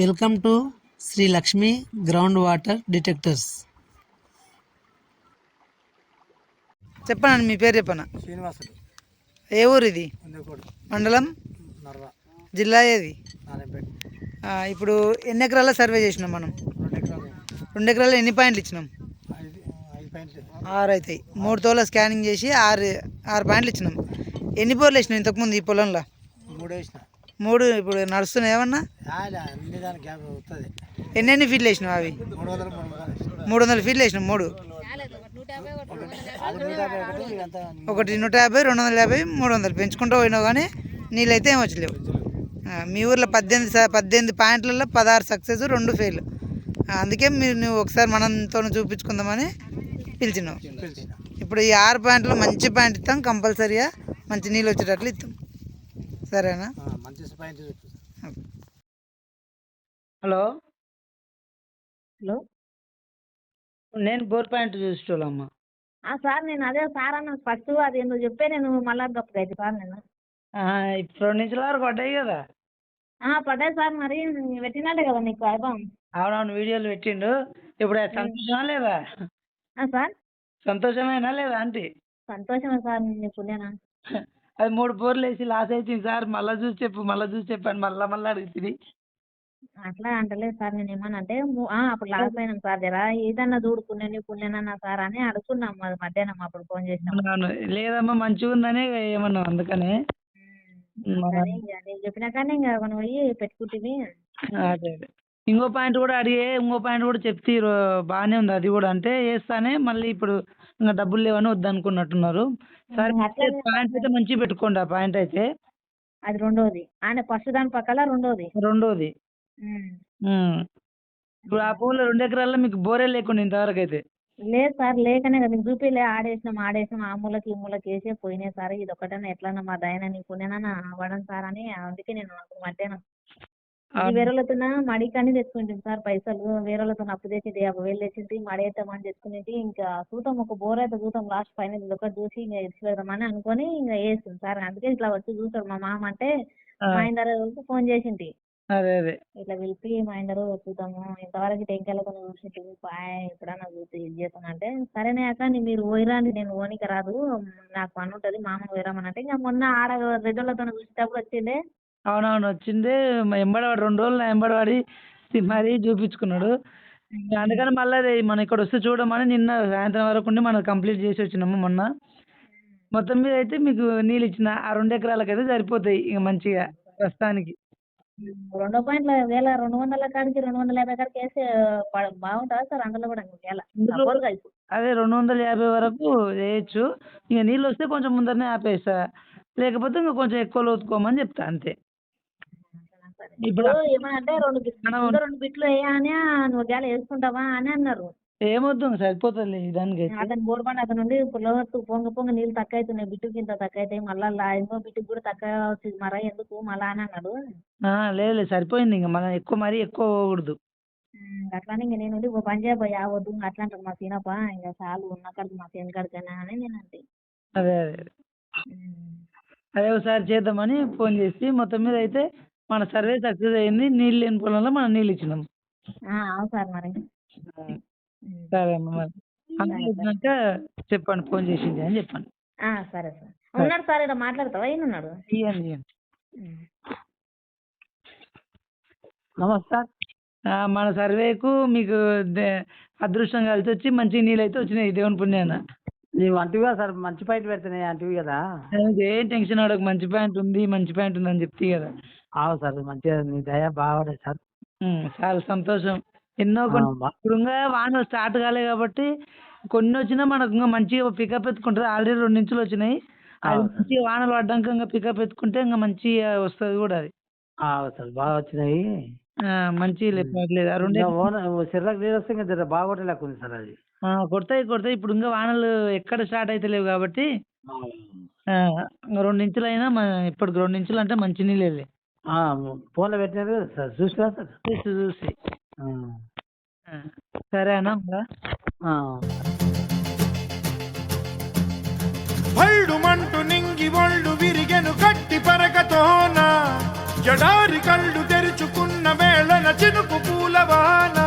Welcome to Sri Lakshmi ground water detectors. చెప్పండి మీ పేరు చెప్పనా? శ్రీనివాసుడు ఏ ఊరు ఇది మండలం? జిల్లా ఏది? ఇప్పుడు ఎన్ని ఎకరాల సర్వే చేసినాం మనం? రెండు ఎకరాలు. ఎన్ని పాయింట్లు ఇచ్చినాం? ఆరు అవుతాయి మూడు తోల స్కానింగ్ చేసి ఆరు ఆరు పాయింట్లు ఇచ్చినాం. ఎన్ని బోర్లు వేసినాం ఇంతకుముందు ఈ పొలంలో? మూడు వేసిన. మూడు ఇప్పుడు నడుస్తున్నాయి ఏమన్నా? యాడ అన్ని దానికి గ్యాప్ వస్తుంది ఎన్ని ఎన్ని ఫీట్లు వేసినావు అవి? మూడు వందల మూడు వందలు వేసిన. మూడు. ఫీట్లు ఒకటి నూట యాభై రెండు వందల యాభై మూడు వందలు. పెంచుకుంటూ పోయినావు కానీ నీళ్ళైతే ఏం వచ్చలేవు మీ ఊర్లో పద్దెనిమిది పద్దెనిమిది పాయింట్లలో పదహారు సక్సెస్ రెండు ఫెయిల్ అందుకే మీరు నువ్వు ఒకసారి మనంతో చూపించుకుందామని పిలిచినావు. పిలిచిన. ఇప్పుడు ఈ ఆరు పాయింట్లు మంచి పాయింట్ ఇస్తాం కంపల్సరీగా మంచి నీళ్ళు వచ్చేటట్లు ఇస్తాం. సరేనా? మంచి పాయింట్ హలో? హలో? నేను బోర్ పాయింట్ చూసుకోవాలమ్మా ఆ సార్ నేను అదే సార్ అన్న ఫస్ట్ అది ఎందుకు చెప్పే నేను మళ్ళా గప్పగా అయితే సార్ నేను. ఇప్పుడు నుంచి వరకు పడ్డాయి కదా? ఆ, పడ్డాయి సార్ మరి పెట్టినట్టే కదా నీకు అయిపోం అవునవును వీడియోలు పెట్టిండు. ఇప్పుడు సంతోషమా లేదా? సార్? సంతోషమేనా లేదా ఆంటీ? సంతోషమే సార్ నీకు పుణ్యనా అది మూడు బోర్లు వేసి లాస్ అవుతుంది సార్. మళ్ళీ చూసి చెప్పు మళ్ళీ చూసి చెప్పాను మళ్ళీ మళ్ళీ అడుగుతుంది. అట్లా అంటలేదు సార్ నేను ఏమన్నా అంటే అప్పుడు లాస్ అయినాం సార్ జరా. ఏదన్నా చూడు పుణ్యని పుణ్యనన్నా సార్ అని అడుగుతున్నాం అది మధ్యాహ్నం అప్పుడు ఫోన్ చేసినాం. లేదమ్మా మంచిగా ఉందని ఏమన్నా అందుకనే. నేను చెప్పినా కానీ ఇంకా మనం పోయి పెట్టుకుంటుంది అదే అదే. ఇంకో పాయింట్ కూడా అడిగే ఇంకో పాయింట్ కూడా చెప్తే బాగానే ఉంది అది కూడా. అంటే వేస్తానే మళ్ళీ ఇప్పుడు ఇంకా డబ్బులు లేవని వద్దనుకున్నట్టున్నారు. సరే పాయింట్ అయితే మంచిగా పెట్టుకోండి ఆ పాయింట్ అయితే. అది రెండోది. ఆయన ఫస్ట్ దాని పక్కల రెండోది. రెండోది. ఉమ్. ఉమ్. ఇప్పుడు ఆ పూల రెండు ఎకరాల్లో మీకు బోరే లేకుండా ఇంతవరకు అయితే. లేదు సార్ లేకనే కదా. మీకు చూపిలే ఆడేసినాం ఆడేసినాం. ఆ మూలకి ఈ మూలకి వేసే పోయినాయి సార్. ఇది ఒకటన్నా ఎట్లన్నా మా దయన నీ పుణ్యనా అవ్వడం సార్ అని అందుకే నేను ఇది వేరేలతో మడికని తెచ్చుకుంటాం సార్ పైసలు. వేరేలతో అప్పు తెచ్చింది యాభై వేలు తెచ్చింది వేద్దామని తెచ్చుకునేది. ఇంకా చూద్దాం ఒక బోర్ అయితే చూద్దాం లాస్ట్ ఇది ఒకటి చూసి ఇంకా ఇడిచి పెడదామని అనుకొని ఇంకా వేస్తుంది సార్. అందుకే ఇట్లా వచ్చి చూస్తాడు మా మామ అంటే ఆ, మా ఇందరు ఫోన్ చేసింది. అదే అదే. ఇట్లా పిలిపి మా ఇందరు చూద్దాము. ఇంతవరకు టెంకాయలతో చూసి పాయ్ ఎప్పుడన్నా చూసి ఇది చేస్తాను అంటే సరేనే అక్క నీ మీరు పోయిరాండి నేను ఓనికి రాదు. నాకు పని ఉంటుంది మామూలు పోయిరామని అంటే ఇంకా మొన్న ఆడ రెడ్డలతో చూసేటప్పుడు వచ్చిండే. అవునవును వచ్చింది. ఎంబడవాడు రెండు రోజులు నా ఎంబడవాడి తి- మరీ చూపించుకున్నాడు. ఇంకా అందుకని మళ్ళీ అది మనం ఇక్కడ వస్తే చూడమని నిన్న సాయంత్రం వరకు ఉండి మనం కంప్లీట్ చేసి వచ్చినాము మొన్న. మొత్తం మీద అయితే మీకు నీళ్ళు ఇచ్చిన ఆ రెండు ఎకరాలకైతే సరిపోతాయి ఇక మంచిగా ప్రస్తుతానికి. రెండో పాయింట్ల వేల రెండు వందల కాడికి రెండు వందల యాభై కాడికి వేస్తే బాగుంటుందా సార్ అందులో కూడా వేల. ఇందులో సపోర్ట్గా ఇప్పుడు అదే రెండు వందల యాభై వరకు వేయచ్చు. ఇక నీళ్ళు వస్తే కొంచెం ముందరనే ఆపేస్తా. లేకపోతే ఇంకా కొంచెం ఎక్కువ లోతుకోమని చెప్తా అంతే. ఇప్పుడు ఏమనంటే రెండు బిట్- మనం- ఇంకా రెండు బిట్లు వేయని నువ్వు గేల వేసుకుంటావా అని అన్నారు. ఏమొద్దు సరిపోతుంది దానికైతే అతను బోర్బండి అతను నుండి పుల్లవత్తు పొంగ పొంగ నీళ్ళు తక్కువ అవుతున్నాయి బిట్టుకి ఇంత తక్కువ అవుతాయి మళ్ళా ఇంకో బిట్టుకి కూడా తక్కువ వచ్చింది మరా ఎందుకు మళ్ళా అని అన్నాడు. ఆ, లేదు లేదు సరిపోయింది ఇంకా మనం ఎక్కువ మరీ ఎక్కువ పోకూడదు అట్లానే ఇంక నేను ఓ పని చేయబోయా వద్దు ఇంకా అట్లా అంటారు మా సీనప్ప ఇంకా చాలు ఉన్న కాడికి మా సేను కాడికైనా అని నేను అంటే అదే అదే. అదే ఒకసారి చేద్దామని ఫోన్ చేసి మొత్తం మీద అయితే మన సర్వే సక్సెస్ అయింది. నీళ్ళు లేని పొలంలో మనం నీళ్ళు ఇచ్చినాం. ఆ, అవును సార్ మరి. అమ్మ మరి. అందరూ వచ్చినాక చెప్పండి ఫోన్ చేసింది అని చెప్పండి. ఆ, సరే సార్. ఉన్నాడు సార్ మాట్లాడతావా? ఈయన ఉన్నాడు. ఇవ్వండి ఇవ్వండి ఉమ్. నమస్కార్ ఆ, మన సర్వేకు మీకు దే- అదృష్టం కలిసి వచ్చి మంచి నీళ్ళు అయితే వచ్చినాయి. దేవుని పుణ్యాన. నీవు అంటివి కదా సార్ మంచి పాయింట్ పెడుతున్నాయి అంటివి కదా. ఏం టెన్షన్ ఆడక మంచి ప్యాంట్ ఉంది మంచి ప్యాంట్ ఉంది అని చెప్తే కదా. అవు సార్ మంచిగా నీ దయ బాగుంది సార్. చాలా సంతోషం. ఎన్నో కొన్ని బా- ఇప్పుడు ఇంకా వాన స్టార్ట్ కాలే కాబట్టి కొన్ని వచ్చినా మనకు ఇంకా మంచిగా పికప్ ఎత్తుకుంటుంది. ఆల్రెడీ రెండు ఇంచులు వచ్చినాయి. అది అవును. మంచిగా వానలు పడ్డాక ఇంకా పికప్ ఎత్తుకుంటే ఇంకా మంచిగా వస్తుంది కూడా అది. సార్ బాగా వచ్చినాయి. మంచి సిర్రకు నీరు వస్తే ఇంకా ఉంది సార్ అది. కొడతాయి కొడతాయి. ఇప్పుడు ఇంకా వానలు ఎక్కడ స్టార్ట్ అయితే లేవు కాబట్టి రెండు ఇంచులు అయినా మన ఇప్పటికి రెండు ఇంచులు అంటే మంచి నీళ్ళు ఆ, ఫోన్లో పెట్టినారు కదా సార్. చూసినా సార్? చూసి చూసి. సరే అన్న ఇంకా ఆ. భల్డుమంటు నింగి ఒళ్ళు విరిగెను గట్టి పరకతోన జడారి కళ్ళు తెరుచుకున్న వేళన చినుకు పూలవాన.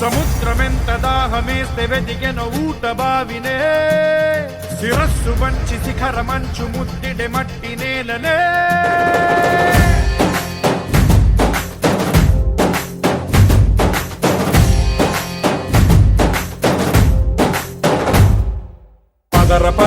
సముద్రమెంత దాహమేస్తే వెతికెన ఊట బావినే. శిరస్సు వంచి శిఖర మంచు ముద్దిడె మట్టి నేలనే.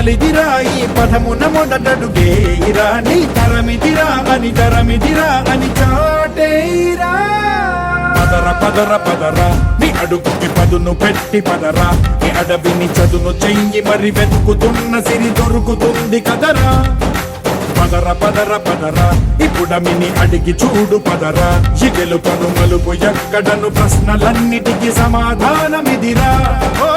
నీ మొదలిదిరా ఈ పదమున మొదటడుగేయిరా నీ తరమిదిరా అని తరమిదిరా అని చాటేరా పదర పదర పదరా నీ అడుగుకి పదును పెట్టి పదరా. నీ అడవిని చదును చెయ్యి మరి వెతుకుతున్న సిరి దొరుకుతుంది కదరా. పదర పదర పదరా ఇప్పుడమిని అడిగి చూడు పదరా. ఈ గెలుపను మలుపు ఎక్కడను ప్రశ్నలన్నిటికీ సమాధానమిదిరా. ఓ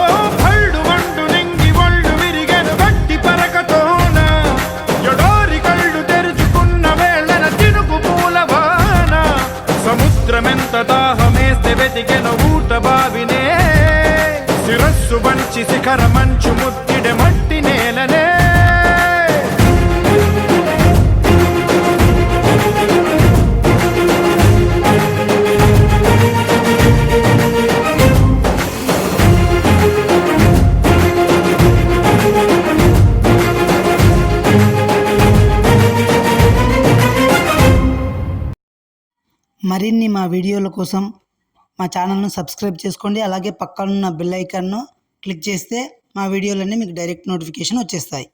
శిరస్సు శిఖర మంచు ముద్దిడ మట్టి నేలనే. మరిన్ని మా వీడియోల కోసం మా ఛానల్ను సబ్స్క్రైబ్ చేసుకోండి. అలాగే పక్కనున్న బెల్ ఐకాన్ను క్లిక్ చేస్తే మా వీడియోలన్నీ మీకు డైరెక్ట్ నోటిఫికేషన్ వచ్చేస్తాయి.